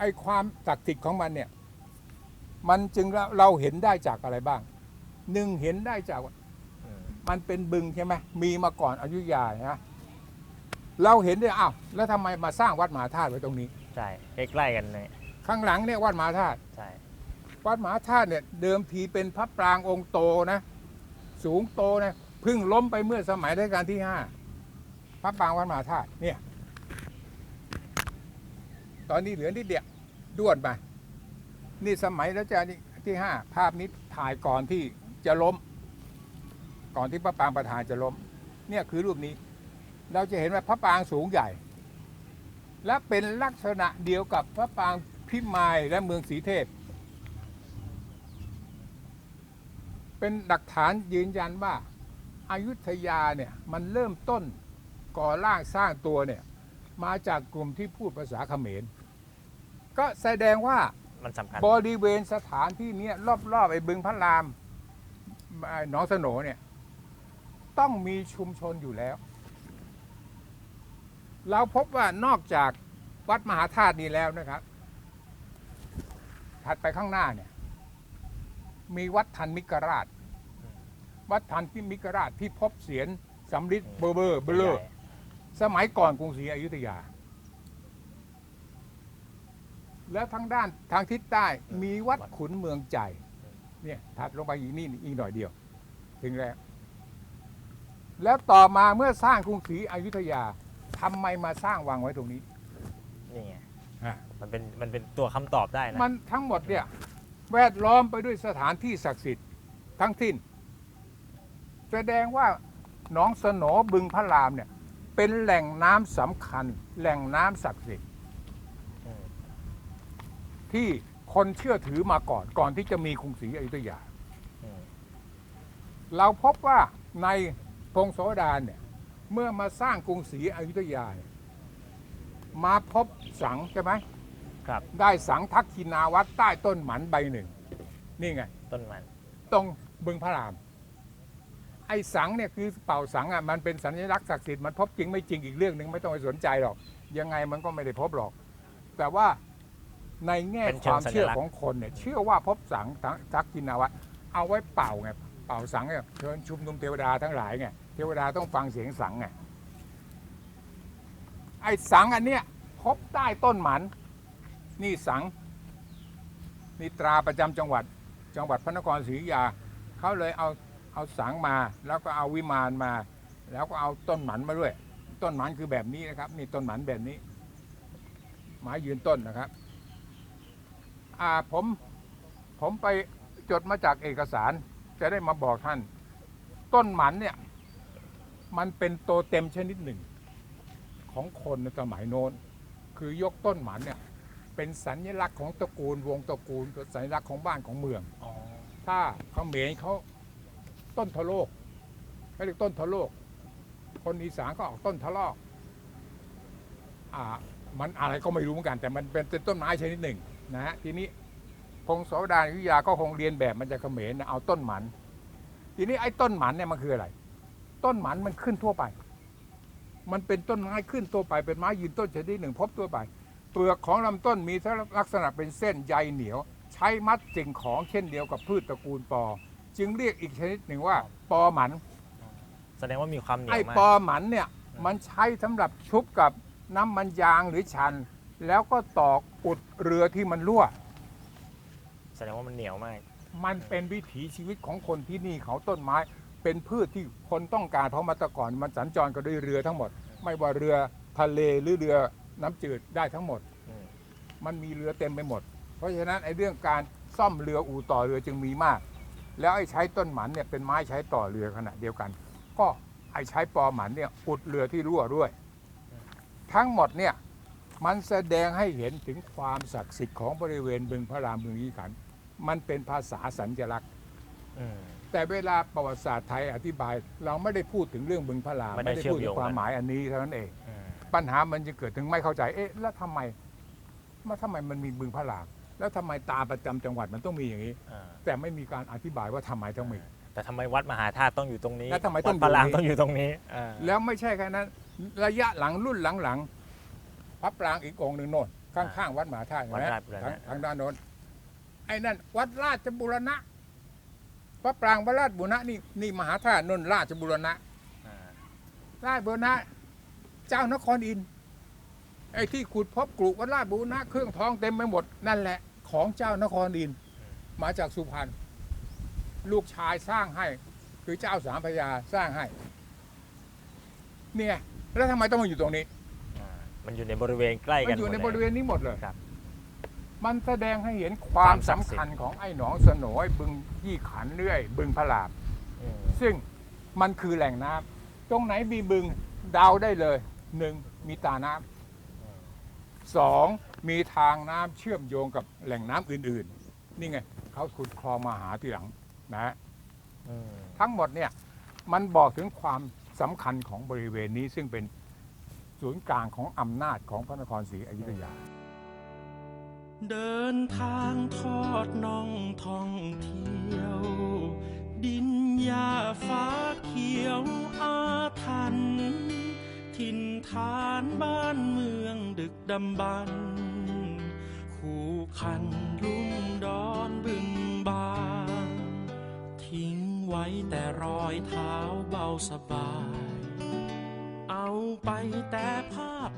ไอ้ความศักดิ์สิทธิ์ของมันเนี่ย มันจึงเราเราเห็นได้จากอะไรบ้างหนึ่งเห็นได้จากว่าอืมมันเป็นบึงใช่ไหมมีมาก่อนอยุธยานะเราเห็นได้อ้าวแล้วทำไมมาสร้างวัดมหาธาตุไว้ตรงนี้ ใช่ใกล้ๆกันเลยข้างหลังเนี่ยวัดมหาธาตุใช่วัดมหาธาตุเนี่ยเดิมทีเป็นพระปรางองค์โตนะ สูงโตนะเพึ่งล้มไปเมื่อสมัยรัชกาลที่ห้าพระปรางวัดมหาธาตุเนี่ย ตอนนี้เหลือนิดเดียวด้วนไป นี่สมัยรัชกาลที่ห้าภาพนี้ถ่ายก่อนที่จะล้ม ก่อนที่พระปางประธานจะล้ม เนี่ยคือรูปนี้ เราจะเห็นว่าพระปางสูงใหญ่ และเป็นลักษณะเดียวกับพระปางพิมายและเมืองสีเทพ เป็นหลักฐานยืนยันว่าอายุทยาเนี่ยมันเริ่มต้นก่อร่างสร้างตัวเนี่ยมาจากกลุ่มที่พูดภาษาเขมร ก็แสดงว่ามันสำคัญ บริเวณสถานที่เนี้ยรอบๆไอ้บึงพระรามไอ้หนองสโหนเนี่ย ต้องมีชุมชนอยู่แล้ว เราพบว่านอกจากวัดมหาธาตุนี้แล้วนะครับ ถัดไปข้างหน้าเนี่ย มีวัดทันมิกราช วัดทันมิกราชที่พบเสียนสำริดเบอร์เบอร์เบลอ สมัยก่อนกรุงศรีอยุธยา แล้วทางด้านทางทิศใต้มีวัดขุนเมืองใจ เนี่ยถัดลงไปอีกนี่อีกหน่อยเดียว ถึงแล้ว แล้วต่อมาเมื่อสร้างกรุงศรีอยุธยาทำไมมาสร้างวางไว้ตรงนี้นี่ไงอะมันเป็นมันเป็นตัวคำตอบได้นะมันทั้งหมดเนี่ย แวดล้อมไปด้วยสถานที่ศักดิ์สิทธิ์ทั้งสิ้นแสดงว่าหนองสโหนบึงพระรามเนี่ย เป็นแหล่งน้ำสำคัญ แหล่งน้ำศักดิ์สิทธิ์อืม ที่คนเชื่อถือมาก่อนก่อนที่จะมีกรุงศรีอยุธยาอืมเราพบว่าในพงศาวดารเนี่ย เมื่อมาสร้างกรุงศรีอยุธยาเนี่ยมาพบสังใช่ไหมครับ ได้สังทักษินาวัดใต้ต้นหมันใบหนึ่ง นี่ไง ต้นมันตรงบึงพระราม ไอ้สังเนี่ยคือเป่าสังอะมันเป็นสัญลักษณ์ศักดิ์สิทธิ์มันพบจริงไม่จริงอีกเรื่องหนึ่งไม่ต้องไปสนใจหรอก ยังไงมันก็ไม่ได้พบหรอก แต่ว่า ในแง่เป็นคเชิงวามสัญเชื่อลักษขณ์องคนเนี่ยเชื่อว่าพบสังทักษินาวัดเอาไว้เป่าไงเป่าสังเนี่ยเชิญชุมนุมเทวดาทั้งหลายไงเทวดาต้องฟังเสียงสังไงไอ้สังอันเนี้ยพบใต้ต้นหมัน นี่สังนี่ตราประจำจังหวัด จังหวัดพระนครศรีอยุธยาเขาเลยเอาเอาสังมาแล้วก็เอาวิมานมา แล้วก็เอาต้นหมันมาด้วย ต้นหมันคือแบบนี้นะครับ นี่ต้นหมันแบบนี้ ไม้ยืนต้นนะครับ อ่าผมผมไปจดมาจากเอกสาร จะได้มาบอกท่าน ต้นหมันเนี่ย มันเป็นโตเต็มชนิดหนึ่ง ของคนในสมัยโน้น คือยกต้นหมันเนี่ย เป็นสัญลักษณ์ของตระกูลวงตระกูลสัญลักษณ์ของบ้านของเมืองอถ้าเขาเหมรเขาต้นทะโลกเขาเรียกต้นทะโลก คนอีสานก็ออกต้นทะลอกอ่า มันอะไรก็ไม่รู้เหมือนกัน แต่มันเป็นต้นไม้ชนิดหนึ่งนะฮะทีนี้พงศาวดารวิทยาก็คงเรียนแบบมันจะเขมรนะเอาต้นหมัน ทีนี้ไอ้ต้นหมันเนี่ยมันคืออะไร ต้นหมันมันขึ้นทั่วไป มันเป็นต้นไม้ขึ้นทั่วไปเป็นไม้ยืนต้นชนิดหนึ่งพบทั่วไป เปลือกของลำต้นมีลักษณะเป็นเส้นใยเหนียว ใช้มัดสิ่งของเช่นเดียวกับพืชตระกูลปอ จึงเรียกอีกชนิดหนึ่งว่า ปอหมัน แสดงว่ามีความเหนียไอ้วมากปอหมันเนี่ยมันใช้สำหรับชุบกับ น้ำมันยางหรือชัน แล้วก็ตอกอุดเรือที่มันรั่ว แสดงว่ามันเหนียวมาก มันเป็นวิถีชีวิตของคนที่นี่เขาต้นไม้ เป็นพืชที่คนต้องการเพราะมาแตะก่อนมันสัญจรกันด้วยเรือทั้งหมด ไม่ว่าเรือทะเลหรือเรือน้ำจืดได้ทั้งหมด อืม มันมีเรือเต็มไปหมด เพราะฉะนั้นไอ้เรื่องการซ่อมเรืออู่ต่อเรือจึงมีมาก แล้วไอ้ใช้ต้นหมันเนี่ยเป็นไม้ใช้ต่อเรือขนาดเดียวกัน ก็ไอ้ใช้ปอหมันเนี่ยอุดเรือที่รั่วด้วย ทั้งหมดเนี่ยมันแสดงให้เห็นถึงความศักดิ์สิทธิ์ของบริเวณบึงพระรามบึงยี่ขันธ์มันเป็นภาษาสัญลักษณ์อืมแต่เวลาประวัติศาสตร์ไทยอธิบาย เราไม่ได้พูดถึงเรื่องบึงพระรามไม่ได้พูดเชื่อมถึโยงงความมันหมายอันนี้เท่านั้นเองอืมปัญหามันจะเกิดถึงไม่เข้าใจ เอ๊ะ แล้วทำไมมาทำไมมันมีบึงพระราม แล้วทำไมตาประจำจังหวัดมันต้องมีอย่างนี้อ่าแต่ไม่มีการอธิบายว่าทำไมต้องมี แต่ทำไมวัดมหาธาตุต้องอยู่ตรงนี้ แล้วทำไมต้องวัดพระรามอยู่ตรงนี้ต้องอยู่ตรงนี้อ่าแล้วไม่ใช่แค่นั้น ระยะหลังรุ่นหลังๆพระปรางอีกองค์หนึ่งโน่นข้างๆวัดมหาธาตุเห็นไหมวัดราชบุรณะ ทางทางด้านโน้นไอ้นั่นวัดราชบุรณะพระปรางวัดราชบุรณะนี่นี่มหาธาตุนนราชบุรณะ อ่าราชบุรณะเจ้านครอินทร์ไอ้ที่ขุดพบกรุวัดราชบุรณะเครื่องทองเต็มไปหมดนั่นแหละของเจ้านครอินทร์มาจากสุพรรณลูกชายสร้างให้ คือเจ้าสามพระยาสร้างให้ เนี่ย แล้วทำไมต้องมาอยู่ตรงนี้ อ่ามันอยู่ในบริเวณใกล้มักันนอยู่ในหมบดลริเวณนี้หมดเลย ครับมันแสดงให้เห็นความความศัสำกดิ์สิทธิ์ คัญของไอ้หนองสโหนยบึงยี่ขันเรื่อย บึงพระลาบ อืมซึ่งมันคือแหล่งน้ำตรงไหนมีบึงเดาได้เลยหนึ่งมีตาน้ำสองมีทางน้ำเชื่อมโยงกับแหล่งน้ำอื่นๆ นี่ไงเขาขุดคลองมาหาทีหลังนะอืมทั้งหมดเนี่ยมันบอกถึงความ สำคัญของบริเวณนี้ซึ่งเป็นศูนย์กลางของอำนาจของพระนครศรีอยุธยา เดินทางทอดน่องท่องเที่ยว ดินหญ้าฟ้าเขียวอาถรรพ์ถิ่นฐานบ้านเมืองดึกดำบรรคู่คันลุ่มดอ รอยเท้าเบาสบาย เอาไปแต่ภาพ